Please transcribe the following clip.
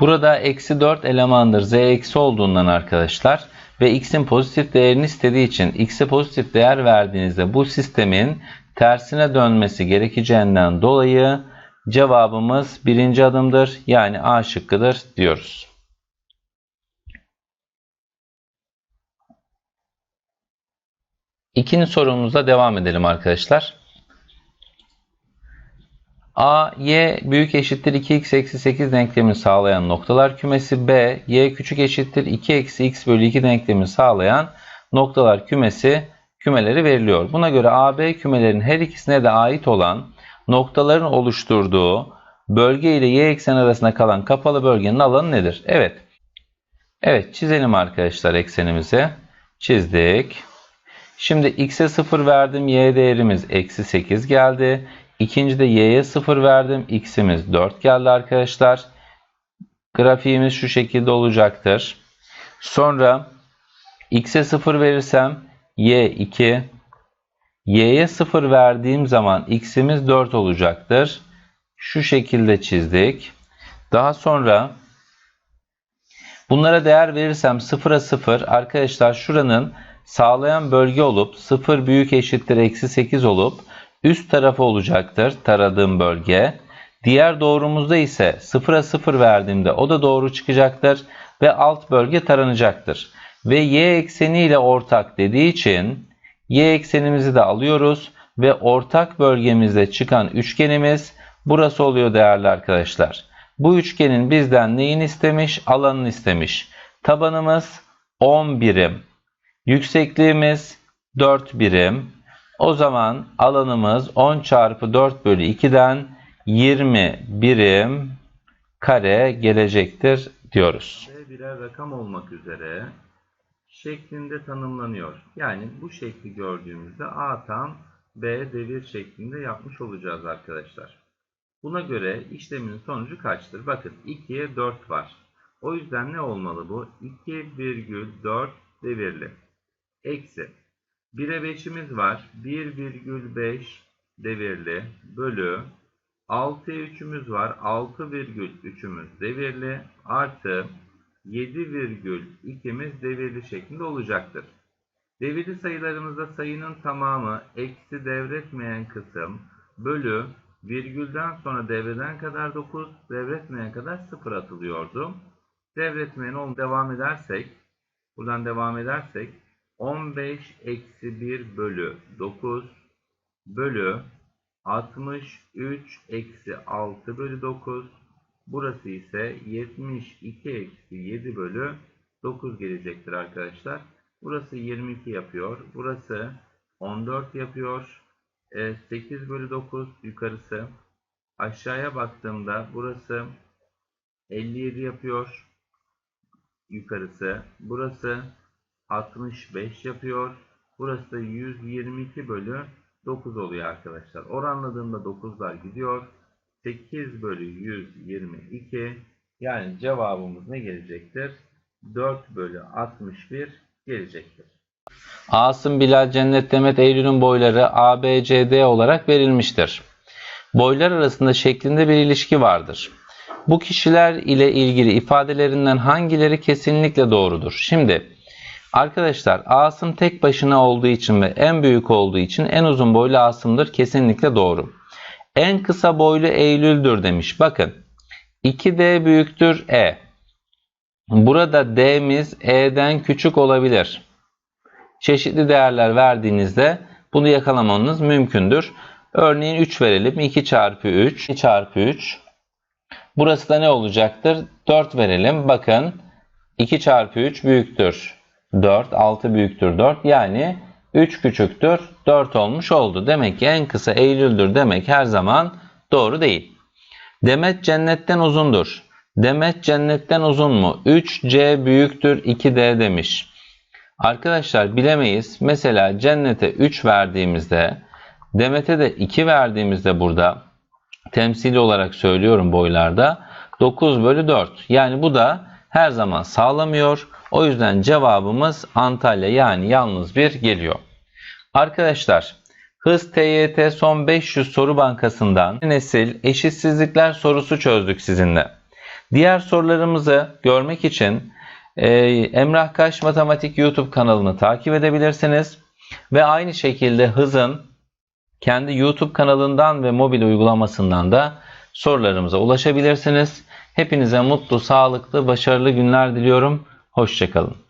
Burada eksi 4 elemandır z eksi olduğundan arkadaşlar ve x'in pozitif değerini istediği için x'e pozitif değer verdiğinizde bu sistemin tersine dönmesi gerekeceğinden dolayı cevabımız birinci adımdır. Yani A şıkkıdır diyoruz. İkinci sorumuzla devam edelim arkadaşlar. A, y büyük eşittir 2x eksi 8 denklemini sağlayan noktalar kümesi. B, y küçük eşittir 2 eksi x bölü 2 denklemini sağlayan noktalar kümesi kümeleri veriliyor. Buna göre A, B kümelerinin her ikisine de ait olan noktaların oluşturduğu bölge ile y eksen arasında kalan kapalı bölgenin alanı nedir? Evet. Evet çizelim arkadaşlar eksenimizi. Çizdik. Şimdi x'e 0 verdim. Y değerimiz eksi 8 geldi. İkincide y'ye 0 verdim. x'imiz 4 geldi arkadaşlar. Grafiğimiz şu şekilde olacaktır. Sonra x'e 0 verirsem y 2. y'ye 0 verdiğim zaman x'imiz 4 olacaktır. Şu şekilde çizdik. Daha sonra bunlara değer verirsem 0'a 0 arkadaşlar şuranın sağlayan bölge olup 0 büyük eşittir eksi 8 olup üst tarafı olacaktır taradığım bölge. Diğer doğrumuzda ise 0'a 0 verdiğimde o da doğru çıkacaktır ve alt bölge taranacaktır. Ve y ekseni ile ortak dediği için y eksenimizi de alıyoruz ve ortak bölgemizde çıkan üçgenimiz burası oluyor değerli arkadaşlar. Bu üçgenin bizden neyini istemiş? Alanını istemiş. Tabanımız 10 birim. Yüksekliğimiz 4 birim. O zaman alanımız 10 çarpı 4 bölü 2'den 20 birim kare gelecektir diyoruz. B birer rakam olmak üzere şeklinde tanımlanıyor. Yani bu şekli gördüğümüzde A tam B devir şeklinde yapmış olacağız arkadaşlar. Buna göre işlemin sonucu kaçtır? Bakın 2'ye 4 var. O yüzden ne olmalı bu? 2,4 devirli. Eksi 1'e 5'imiz var. 1,5 devirli bölü 6'ya 3'ümüz var. 6,3'ümüz devirli artı 7,2'miz devirli şeklinde olacaktır. Devirli sayılarımızda sayının tamamı eksi devretmeyen kısım bölü virgülden sonra devreden kadar 9, devretmeyen kadar 0 atılıyordu. Devretmeyen devam edersek, buradan devam edersek 15 eksi 1 bölü 9 bölü 63 eksi 6 bölü 9 burası ise 72 eksi 7 bölü 9 gelecektir arkadaşlar. Burası 22 yapıyor. Burası 14 yapıyor. 8 e, bölü 9 yukarısı. Aşağıya baktığımda burası 57 yapıyor. Yukarısı. Burası 65 yapıyor. Burası da 122 bölü 9 oluyor arkadaşlar. Oranladığımda 9'lar gidiyor. 8 bölü 122 yani cevabımız ne gelecektir? 4 bölü 61 gelecektir. Asım, Bilal, Cennet, Demet, Eylül'ün boyları A, B, C, D olarak verilmiştir. Boylar arasında şeklinde bir ilişki vardır. Bu kişiler ile ilgili ifadelerinden hangileri kesinlikle doğrudur? Şimdi Arkadaşlar Asım tek başına olduğu için ve en büyük olduğu için en uzun boylu Asım'dır. Kesinlikle doğru. En kısa boylu Eylül'dür demiş. Bakın 2D büyüktür E. Burada D'miz E'den küçük olabilir. Çeşitli değerler verdiğinizde bunu yakalamanız mümkündür. Örneğin 3 verelim. 2 çarpı 3. 2 çarpı 3. Burası da ne olacaktır? 4 verelim. Bakın 2 çarpı 3 büyüktür 4, 6 büyüktür 4. Yani 3 küçüktür 4 olmuş oldu. Demek ki en kısa Eylül'dür demek her zaman doğru değil. Demet cennetten uzundur. Demet cennetten uzun mu? 3C büyüktür 2D demiş. Arkadaşlar bilemeyiz. Mesela cennete 3 verdiğimizde Demet'e de 2 verdiğimizde burada temsili olarak söylüyorum boylarda 9 bölü 4. Yani bu da her zaman sağlamıyor. O yüzden cevabımız Antalya yani yalnız bir geliyor. Arkadaşlar Hız TYT son 500 soru bankasından nesil eşitsizlikler sorusu çözdük sizinle. Diğer sorularımızı görmek için e, Emrah Kaş Matematik YouTube kanalını takip edebilirsiniz. Ve aynı şekilde Hız'ın kendi YouTube kanalından ve mobil uygulamasından da sorularımıza ulaşabilirsiniz. Hepinize mutlu, sağlıklı, başarılı günler diliyorum. Hoşçakalın.